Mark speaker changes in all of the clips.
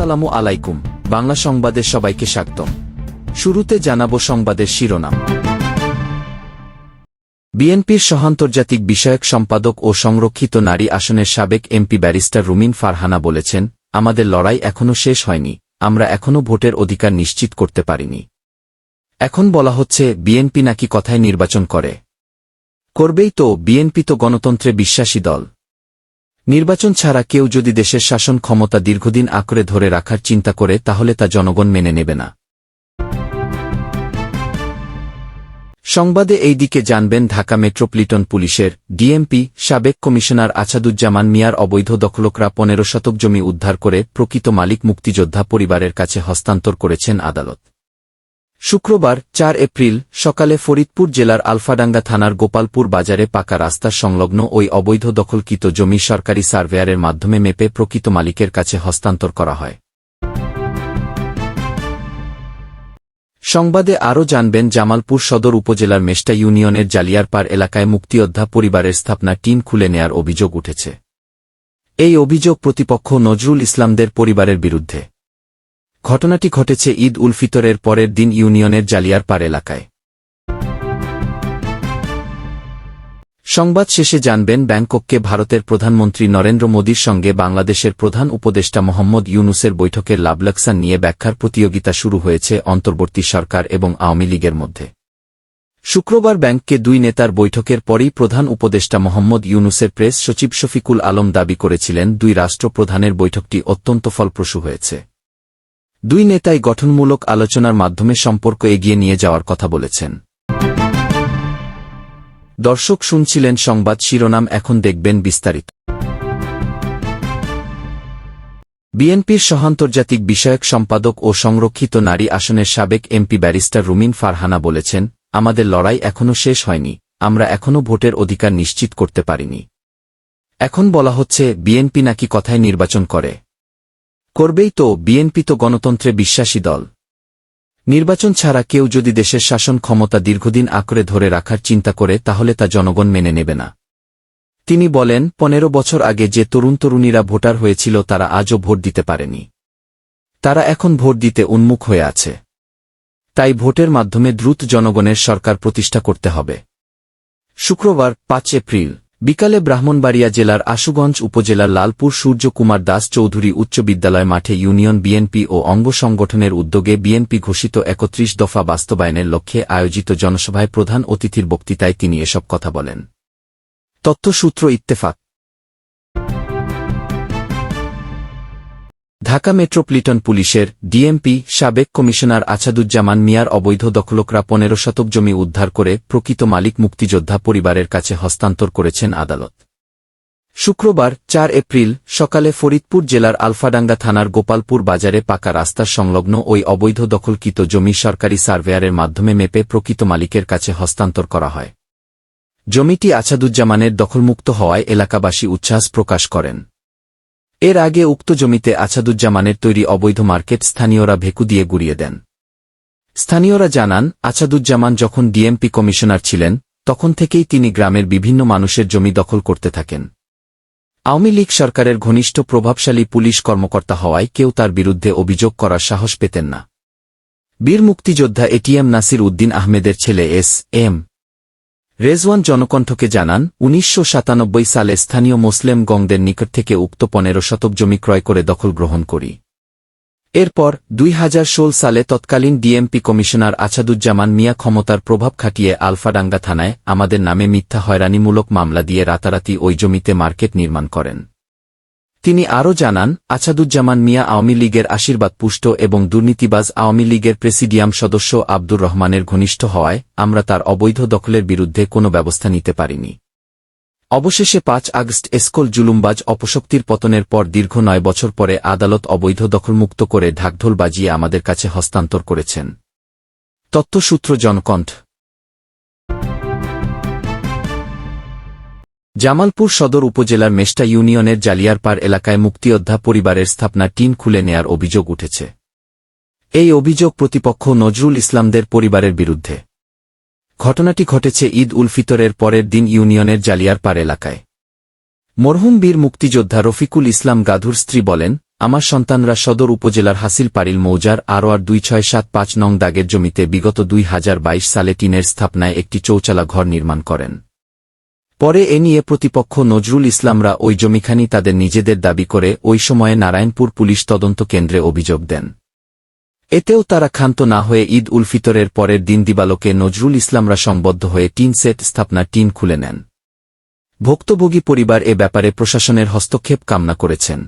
Speaker 1: আসসালামু আলাইকুম। বাংলা সংবাদে সবাইকে স্বাগতম। শুরুতে জানাব সংবাদের শিরোনাম। বিএনপির সহান্তর্জাতিক বিষয়ক সম্পাদক ও সংরক্ষিত নারী আসনের সাবেক এমপি ব্যারিস্টার রুমিন ফারহানা বলেছেন, আমাদের লড়াই এখনও শেষ হয়নি। আমরা এখনও ভোটের অধিকার নিশ্চিত করতে পারিনি। এখন বলা হচ্ছে, বিএনপি নাকি কথায় নির্বাচন করে। করবেই তো, বিএনপি তো গণতন্ত্রে বিশ্বাসী দল। নির্বাচন ছাড়া কেউ যদি দেশের শাসন ক্ষমতা দীর্ঘদিন আঁকড়ে ধরে রাখার চিন্তা করে, তাহলে তা জনগণ মেনে নেবে না। সংবাদে এই দিকে জানবেন ঢাকা মেট্রোপলিটন পুলিশের ডিএমপি, সাবেক কমিশনার আছাদুজ্জামান মিয়ার অবৈধ দখলকরা পনেরো শতক জমি উদ্ধার করে প্রকৃত মালিক মুক্তিযোদ্ধা পরিবারের কাছে হস্তান্তর করেছেন আদালত। শুক্রবার, চার এপ্রিল, সকালে ফরিদপুর জেলার আলফাডাঙ্গা থানার গোপালপুর বাজারে পাকা রাস্তার সংলগ্ন ওই অবৈধ দখলকৃত জমি সরকারি সার্ভেয়ারের মাধ্যমে মেপে প্রকৃত মালিকের কাছে হস্তান্তর করা হয়। সংবাদে আরও জানবেন, জামালপুর সদর উপজেলার মেষ্টা ইউনিয়নের জালিয়ারপাড় এলাকায় মুক্তিযোদ্ধা পরিবারের স্থাপনা টিন খুলে নেয়ার অভিযোগ উঠেছে। এই অভিযোগ প্রতিপক্ষ নজরুল ইসলামদের পরিবারের বিরুদ্ধে। ঘটনাটি ঘটেছে ঈদ উল ফিতরের পরের দিন ইউনিয়নের জালিয়ার জালিয়ারপাড় এলাকায়। সংবাদ শেষে জানবেন ব্যাংকককে ভারতের প্রধানমন্ত্রী নরেন্দ্র মোদীর সঙ্গে বাংলাদেশের প্রধান উপদেষ্টা মোহাম্মদ ইউনুসের বৈঠকের লাভলাকসান নিয়ে ব্যাখ্যার প্রতিযোগিতা শুরু হয়েছে অন্তর্বর্তী সরকার এবং আওয়ামী লীগের মধ্যে। শুক্রবার ব্যাংককে দুই নেতার বৈঠকের পরই প্রধান উপদেষ্টা মোহাম্মদ ইউনুসের প্রেস সচিব শফিকুল আলম দাবি করেছিলেন, দুই রাষ্ট্রপ্রধানের বৈঠকটি অত্যন্ত ফলপ্রসূ হয়েছে। দুই নেতাই গঠনমূলক আলোচনার মাধ্যমে সম্পর্ক এগিয়ে নিয়ে যাওয়ার কথা বলেছেন। দর্শক শুনছিলেন সংবাদ শিরোনাম, এখন দেখবেন বিস্তারিত। বিএনপির সহান্তর্জাতিক বিষয়ক সম্পাদক ও সংরক্ষিত নারী আসনের সাবেক এমপি ব্যারিস্টার রুমিন ফারহানা বলেছেন, আমাদের লড়াই এখনও শেষ হয়নি, আমরা এখনও ভোটের অধিকার নিশ্চিত করতে পারিনি। এখন বলা হচ্ছে, বিএনপি নাকি কথায় নির্বাচন করে। করবেই তো বিএনপি তো গণতন্ত্রে বিশ্বাসী দল। নির্বাচন ছাড়া কেউ যদি দেশের শাসন ক্ষমতা দীর্ঘদিন আঁকড়ে ধরে রাখার চিন্তা করে, তাহলে তা জনগণ মেনে নেবে না। তিনি বলেন, পনেরো বছর আগে যে তরুণ তরুণীরা ভোটার হয়েছিল, তারা আজও ভোট দিতে পারেনি। তারা এখন ভোট দিতে উন্মুখ হয়ে আছে। তাই ভোটের মাধ্যমে দ্রুত জনগণের সরকার প্রতিষ্ঠা করতে হবে। শুক্রবার, পাঁচ এপ্রিল বিকালে ব্রাহ্মণবাড়িয়া জেলার আশুগঞ্জ উপজেলার লালপুর সূর্য কুমার দাস চৌধুরী উচ্চ বিদ্যালয় মাঠে ইউনিয়ন বিএনপি ও অঙ্গ সংগঠনের উদ্যোগে বিএনপি ঘোষিত একত্রিশ দফা বাস্তবায়নের লক্ষ্যে আয়োজিত জনসভায় প্রধান অতিথির বক্তৃতায় তিনি এসব কথা বলেন। তথ্যসূত্র ইত্তেফাক ঢাকা মেট্রোপলিটন পুলিশের ডিএমপি সাবেক কমিশনার আছাদুজ্জামান মিয়ার অবৈধ দখলকরা পনেরো শতক জমি উদ্ধার করে প্রকৃত মালিক মুক্তিযোদ্ধা পরিবারের কাছে হস্তান্তর করেছেন আদালত। শুক্রবার, চার এপ্রিল, সকালে ফরিদপুর জেলার আলফাডাঙ্গা থানার গোপালপুর বাজারে পাকা রাস্তার সংলগ্ন ওই অবৈধ দখলকৃত জমি সরকারি সার্ভেয়ারের মাধ্যমে মেপে প্রকৃত মালিকের কাছে হস্তান্তর করা হয়। জমিটি আছাদুজ্জামানের দখলমুক্ত হওয়ায় এলাকাবাসী উচ্ছ্বাস প্রকাশ করেন। এর আগে উক্ত জমিতে আছাদুজ্জামানের তৈরি অবৈধ মার্কেট স্থানীয়রা ভেকু দিয়ে গুড়িয়ে দেন। স্থানীয়রা জানান, আছাদুজ্জামান যখন ডিএমপি কমিশনার ছিলেন, তখন থেকেই তিনি গ্রামের বিভিন্ন মানুষের জমি দখল করতে থাকেন। আওয়ামী লীগ সরকারের ঘনিষ্ঠ প্রভাবশালী পুলিশ কর্মকর্তা হওয়ায় কেউ তার বিরুদ্ধে অভিযোগ করার সাহস পেতেন না। বীর মুক্তিযোদ্ধা এটিএম নাসির উদ্দিন আহমেদের ছেলে এস এম রেজওয়ান জনকণ্ঠকে জানান, উনিশশো সাতানব্বই সালে স্থানীয় মুসলিম গংদের নিকট থেকে উক্ত পনেরো শতক জমি ক্রয় করে দখল গ্রহণ করি। এরপর, দুই হাজার ষোল সালে তৎকালীন ডিএমপি কমিশনার আছাদুজ্জামান মিয়া ক্ষমতার প্রভাব খাটিয়ে আলফাডাঙ্গা থানায় আমাদের নামে মিথ্যা হয়রানিমূলক মামলা দিয়ে রাতারাতি ওই জমিতে মার্কেট নির্মাণ করেন। তিনি আরও জানান, আছাদুজ্জামান মিয়া আওয়ামী লীগের আশীর্বাদ পুষ্ট এবং দুর্নীতিবাজ আওয়ামী লীগের প্রেসিডিয়াম সদস্য আব্দুর রহমানের ঘনিষ্ঠ হওয়ায় আমরা তার অবৈধ দখলের বিরুদ্ধে কোনো ব্যবস্থা নিতে পারিনি। অবশেষে পাঁচ আগস্ট এসকল জুলুমবাজ অপশক্তির পতনের পর দীর্ঘ নয় বছর পরে আদালত অবৈধ দখলমুক্ত করে ঢাকঢোল বাজিয়ে আমাদের কাছে হস্তান্তর করেছেন। তথ্যসূত্র জনকণ্ঠ জামালপুর সদর উপজেলার মেষ্টা ইউনিয়নের জালিয়ারপাড় এলাকায় মুক্তিযোদ্ধা পরিবারের স্থাপনা টিন খুলে নেয়ার অভিযোগ উঠেছে। এই অভিযোগ প্রতিপক্ষ নজরুল ইসলামদের পরিবারের বিরুদ্ধে। ঘটনাটি ঘটেছে ঈদ উল ফিতরের পরের দিন ইউনিয়নের জালিয়ারপাড় এলাকায়। মরহুম বীর মুক্তিযোদ্ধা রফিকুল ইসলাম গাধুর স্ত্রী বলেন, আমার সন্তানরা সদর উপজেলার হাসিল পারিল মৌজার আরোয়ার দুই ছয় সাত পাঁচ নং দাগের জমিতে বিগত দুই হাজার বাইশ সালে টিনের স্থাপনায় একটি চৌচালা ঘর নির্মাণ করেন। পরে এ নিয়ে প্রতিপক্ষ নজরুল ইসলামরা ওই জমিখানি তাদের নিজেদের দাবি করে ওই সময়ে নারায়ণপুর পুলিশ তদন্ত কেন্দ্রে অভিযোগ দেন। এতেও তারা ক্ষান্ত না হয়ে ঈদ উল ফিতরের পরের দিন দিবালোকে নজরুল ইসলামরা সংবদ্ধ হয়ে টিন সেট স্থাপনা টিন খুলে নেন। ভুক্তভোগী পরিবার এ ব্যাপারে প্রশাসনের হস্তক্ষেপ কামনা করেছেন।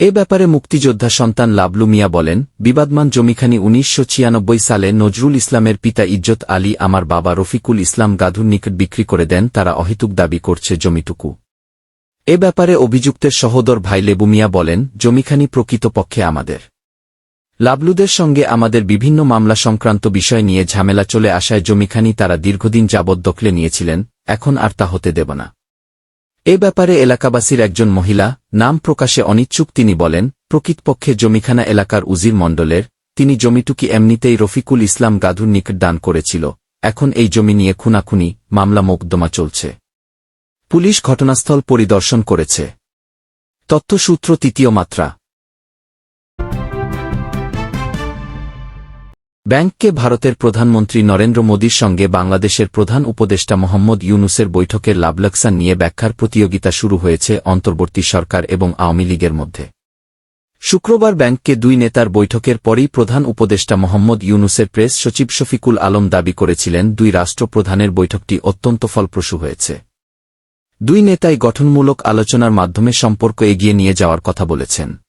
Speaker 1: এ ব্যাপারে মুক্তিযোদ্ধা সন্তান লাবলু মিয়া বলেন, বিবাদমান জমিখানি উনিশশো ছিয়ানব্বই সালে নজরুল ইসলামের পিতা ইজ্জত আলী আমার বাবা রফিকুল ইসলাম গাধুর নিকট বিক্রি করে দেন, তারা অহেতুক দাবি করছে জমিটুকু। এ ব্যাপারে অভিযুক্তের সহোদর ভাই লেবু মিয়া বলেন, জমিখানি প্রকৃতপক্ষে আমাদের। লাবলুদের সঙ্গে আমাদের বিভিন্ন মামলা সংক্রান্ত বিষয় নিয়ে ঝামেলা চলে আসায় জমিখানি তারা দীর্ঘদিন যাবৎ দখলে নিয়েছিলেন, এখন আর তা হতে দেব না। এ ব্যাপারে এলাকাবাসীর একজন মহিলা নাম প্রকাশে অনিচ্ছুক তিনি বলেন, প্রকৃতপক্ষে জমিখানা এলাকার উজির মণ্ডলের, তিনি জমিটুকি এমনিতেই রফিকুল ইসলাম গাধুর নিকট দান করেছিল, এখন এই জমি নিয়ে খুনাখুনি, মামলা মোকদ্দমা চলছে। পুলিশ ঘটনাস্থল পরিদর্শন করেছে। তথ্যসূত্র তৃতীয় মাত্রা। ব্যাংককে ভারতের প্রধানমন্ত্রী নরেন্দ্র মোদীর সঙ্গে বাংলাদেশের প্রধান উপদেষ্টা মোহাম্মদ ইউনুসের বৈঠকের লাভলাকসান নিয়ে ব্যাখ্যার প্রতিযোগিতা শুরু হয়েছে অন্তর্বর্তী সরকার এবং আওয়ামী লীগের মধ্যে। শুক্রবার ব্যাংককে দুই নেতার বৈঠকের পরই প্রধান উপদেষ্টা মোহাম্মদ ইউনুসের প্রেস সচিব শফিকুল আলম দাবি করেছিলেন, দুই রাষ্ট্রপ্রধানের বৈঠকটি অত্যন্ত ফলপ্রসূ হয়েছে। দুই নেতাই গঠনমূলক আলোচনার মাধ্যমে সম্পর্ক এগিয়ে নিয়ে যাওয়ার কথা বলেছেন।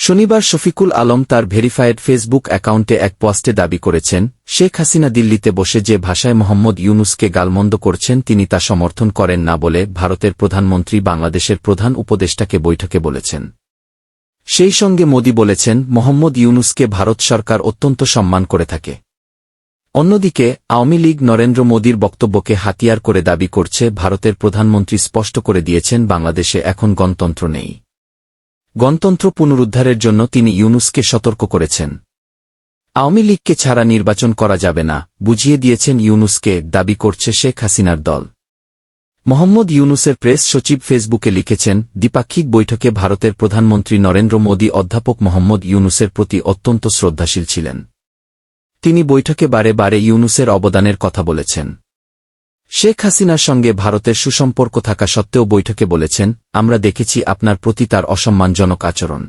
Speaker 1: শনিবার শফিকুল আলম তার ভেরিফায়েড ফেসবুক অ্যাকাউন্টে এক পোস্টে দাবি করেছেন, শেখ হাসিনা দিল্লিতে বসে যে ভাষায় মোহাম্মদ ইউনুসকে গালমন্দ করছেন, তিনি তা সমর্থন করেন না বলে ভারতের প্রধানমন্ত্রী বাংলাদেশের প্রধান উপদেষ্টাকে বৈঠকে বলেছেন। সেই সঙ্গে মোদি বলেছেন, মোহাম্মদ ইউনুসকে ভারত সরকার অত্যন্ত সম্মান করে থাকে। অন্যদিকে, আওয়ামী লীগ নরেন্দ্র মোদীর বক্তব্যকে হাতিয়ার করে দাবি করছে, ভারতের প্রধানমন্ত্রী স্পষ্ট করে দিয়েছেন, বাংলাদেশে এখন গণতন্ত্র নেই। গণতন্ত্র পুনরুদ্ধারের জন্য তিনি ইউনুসকে সতর্ক করেছেন। আওয়ামী লীগকে ছাড়া নির্বাচন করা যাবে না, বুঝিয়ে দিয়েছেন ইউনুসকে, দাবি করছে শেখ হাসিনার দল। মোহাম্মদ ইউনুসের প্রেস সচিব ফেসবুকে লিখেছেন, দ্বিপাক্ষিক বৈঠকে ভারতের প্রধানমন্ত্রী নরেন্দ্র মোদী অধ্যাপক মোহাম্মদ ইউনুসের প্রতি অত্যন্ত শ্রদ্ধাশীল ছিলেন। তিনি বৈঠকে বারে বারে ইউনুসের অবদানের কথা বলেছেন। শেখ হাসিনার সঙ্গে ভারতের সুসম্পর্ক থাকা সত্ত্বেও বৈঠকে বলেছেন, আমরা দেখেছি আপনার প্রতি তার অসম্মানজনক আচরণ।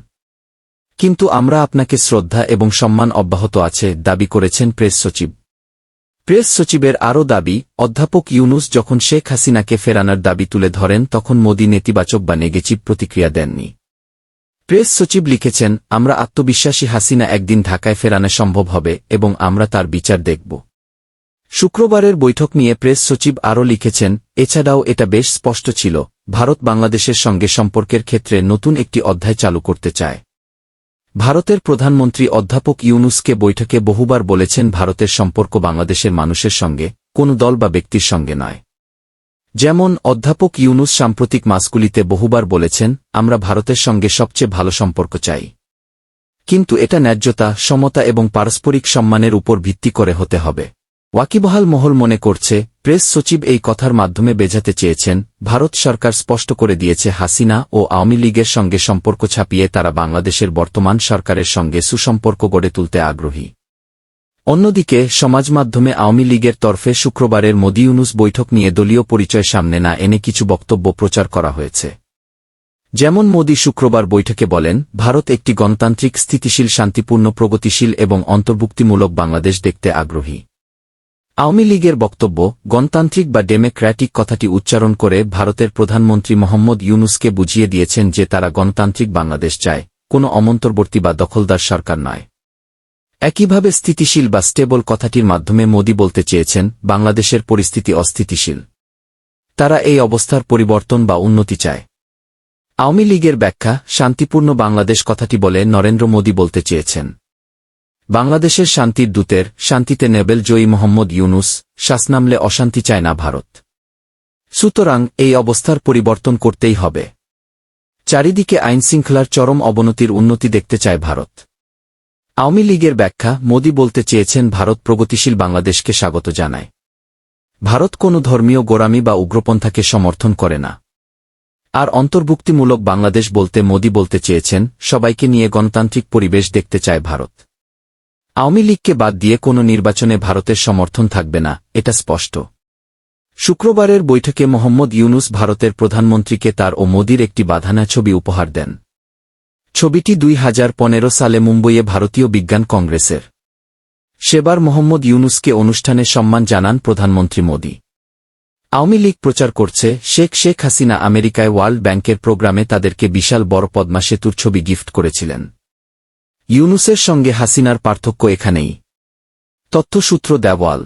Speaker 1: কিন্তু আমরা আপনাকে শ্রদ্ধা এবং সম্মান অব্যাহত আছে দাবি করেছেন প্রেস সচিব। প্রেস সচিবের আরও দাবি, অধ্যাপক ইউনুস যখন শেখ হাসিনাকে ফেরানোর দাবি তুলে ধরেন, তখন মোদী নেতিবাচক বা নেগেটিভ প্রতিক্রিয়া দেননি। প্রেস সচিব লিখেছেন, আমরা আত্মবিশ্বাসী হাসিনা একদিন ঢাকায় ফেরানো সম্ভব হবে এবং আমরা তার বিচার দেখব। শুক্রবারের বৈঠক নিয়ে প্রেস সচিব আরও লিখেছেন, এছাড়াও এটা বেশ স্পষ্ট ছিল, ভারত বাংলাদেশের সঙ্গে সম্পর্কের ক্ষেত্রে নতুন একটি অধ্যায় চালু করতে চায়। ভারতের প্রধানমন্ত্রী অধ্যাপক ইউনুসকে বৈঠকে বহুবার বলেছেন ভারতের সম্পর্ক বাংলাদেশের মানুষের সঙ্গে, কোন দল বা ব্যক্তির সঙ্গে নয়। যেমন, অধ্যাপক ইউনুস সাম্প্রতিক মাসগুলিতে বহুবার বলেছেন, আমরা ভারতের সঙ্গে সবচেয়ে ভালো সম্পর্ক চাই। কিন্তু এটা ন্যায্যতা, সমতা এবং পারস্পরিক সম্মানের উপর ভিত্তি করে হতে হবে। ওয়াকিবহাল মহল মনে করছে, প্রেস সচিব এই কথার মাধ্যমে বেজাতে চেয়েছেন, ভারত সরকার স্পষ্ট করে দিয়েছে হাসিনা ও আওয়ামী লীগের সঙ্গে সম্পর্ক ছাপিয়ে তারা বাংলাদেশের বর্তমান সরকারের সঙ্গে সুসম্পর্ক গড়ে তুলতে আগ্রহী। অন্যদিকে, সমাজ মাধ্যমে আওয়ামী লীগের তরফে শুক্রবারের মোদি ইউনুস বৈঠক নিয়ে দলীয় পরিচয় সামনে না এনে কিছু বক্তব্য প্রচার করা হয়েছে। যেমন মোদি শুক্রবার বৈঠকে বলেন, ভারত একটি গণতান্ত্রিক, স্থিতিশীল, শান্তিপূর্ণ, প্রগতিশীল এবং অন্তর্ভুক্তিমূলক বাংলাদেশ দেখতে আগ্রহী। আওয়ামী লীগের বক্তব্য, গণতান্ত্রিক বা ডেমোক্র্যাটিক কথাটি উচ্চারণ করে ভারতের প্রধানমন্ত্রী মোহাম্মদ ইউনুসকে বুঝিয়ে দিয়েছেন যে তারা গণতান্ত্রিক বাংলাদেশ চায়, কোনো অমন্তর্বর্তী বা দখলদার সরকার নয়। একইভাবে স্থিতিশীল বা স্টেবল কথাটির মাধ্যমে মোদি বলতে চেয়েছেন, বাংলাদেশের পরিস্থিতি অস্থিতিশীল। তারা এই অবস্থার পরিবর্তন বা উন্নতি চায়। আওয়ামী লীগের ব্যাখ্যা, শান্তিপূর্ণ বাংলাদেশ কথাটি বলে নরেন্দ্র মোদী বলতে চেয়েছেন। বাংলাদেশের শান্তির দূতের শান্তিতে নেবেল জয়ী মোহাম্মদ ইউনুস শাসনামলে অশান্তি চায় না ভারত। সুতরাং এই অবস্থার পরিবর্তন করতেই হবে। চারিদিকে আইনশৃঙ্খলার চরম অবনতির উন্নতি দেখতে চায় ভারত। আওয়ামী লীগের ব্যাখ্যা মোদী বলতে চেয়েছেন ভারত প্রগতিশীল বাংলাদেশকে স্বাগত জানায়। ভারত কোনো ধর্মীয় গোরামি বা উগ্রপন্থাকে সমর্থন করে না। আর অন্তর্ভুক্তিমূলক বাংলাদেশ বলতে মোদি বলতে চেয়েছেন, সবাইকে নিয়ে গণতান্ত্রিক পরিবেশ দেখতে চায় ভারত। আওয়ামী লীগকে বাদ দিয়ে কোনো নির্বাচনে ভারতের সমর্থন থাকবে না, এটা স্পষ্ট। শুক্রবারের বৈঠকে মোহাম্মদ ইউনুস ভারতের প্রধানমন্ত্রীকে তার ও মোদির একটি বাধানা ছবি উপহার দেন। ছবিটি দুই হাজার পনেরো সালে মুম্বইয়ে ভারতীয় বিজ্ঞান কংগ্রেসের। সেবার মোহাম্মদ ইউনুসকে অনুষ্ঠানে সম্মান জানান প্রধানমন্ত্রী মোদী। আওয়ামী লীগ প্রচার করছে, শেখ শেখ হাসিনা আমেরিকায় ওয়ার্ল্ড ব্যাংকের প্রোগ্রামে তাদেরকে বিশাল বড় পদ্মা সেতুর ছবি গিফট করেছিলেন। ইউনুসের সঙ্গে হাসিনার পার্থক্য এখানেই। তথ্যসূত্র দেওয়াল।